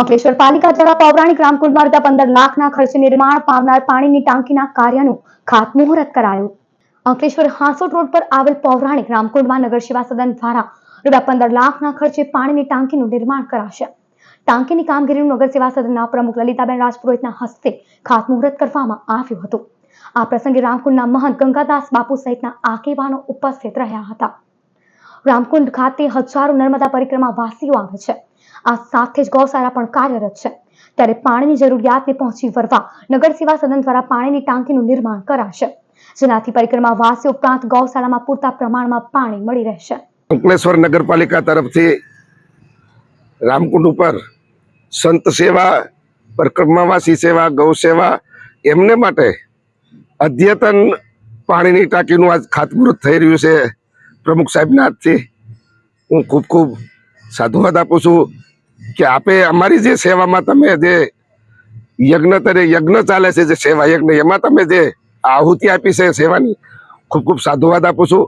અંકલેશ્વર પાલિકા દ્વારા પૌરાણિક રામકુંડ રૂપિયા પંદર લાખના ખર્ચે નિર્માણ પામનાર પાણીની ટાંકીના કાર્યનું ખાતમુહૂર્ત કરાયું. અંકલેશ્વર હાંસોટ રોડ પર આવેલ પૌરાણિક રામકુંડમાં નગર સેવા સદન દ્વારા રૂપિયા પંદર લાખના ખર્ચે પાણીની ટાંકીનું નિર્માણ કરાશે. ટાંકીની કામગીરીનું નગર સેવા સદનના પ્રમુખ લલિતાબેન રાજપુરોહિતના હસ્તે ખાતમુહૂર્ત કરવામાં આવ્યું હતું. આ પ્રસંગે રામકુંડના મહંત ગંગાદાસ બાપુ સહિતના આગેવાનો ઉપસ્થિત રહ્યા હતા. રામકુંડ ખાતે હજારો નર્મદા પરિક્રમા વાસીઓ આવે છે. આ સાથે જ ગૌશાળા પણ કાર્યરત છે. ત્યારે પાણીની જરૂરિયાતને પહોંચી વળવા નગર સેવા સદન દ્વારા પાણીની ટાંકીનું નિર્માણ કરાશે. જેનાથી પરિક્રમા વાસી ઉપરાંત ગૌશાળામાં પૂરતા પ્રમાણમાં પાણી મળી રહેશે. અંકલેશ્વર નગરપાલિકા તરફથી રામકુંડ ઉપર સંત સેવા પરિક્રમાવાસી સેવા, ગૌ સેવા એમને માટે અદ્યતન પાણીની ટાંકીનું આજ ખાતમુહૂર્ત થઈ રહ્યું છે. પ્રમુખ સાહેબના હાથથી હું ખૂબ ખૂબ સાધુવાદ આપું છું. કે આપે અમારી જે સેવામાં તમે જે યજ્ઞ તરે, યજ્ઞ ચાલે છે જે સેવા યજ્ઞ, એમાં તમે જે આહુતિ આપી છે સેવાની, ખૂબ ખૂબ સાધુવાદ આપું છું.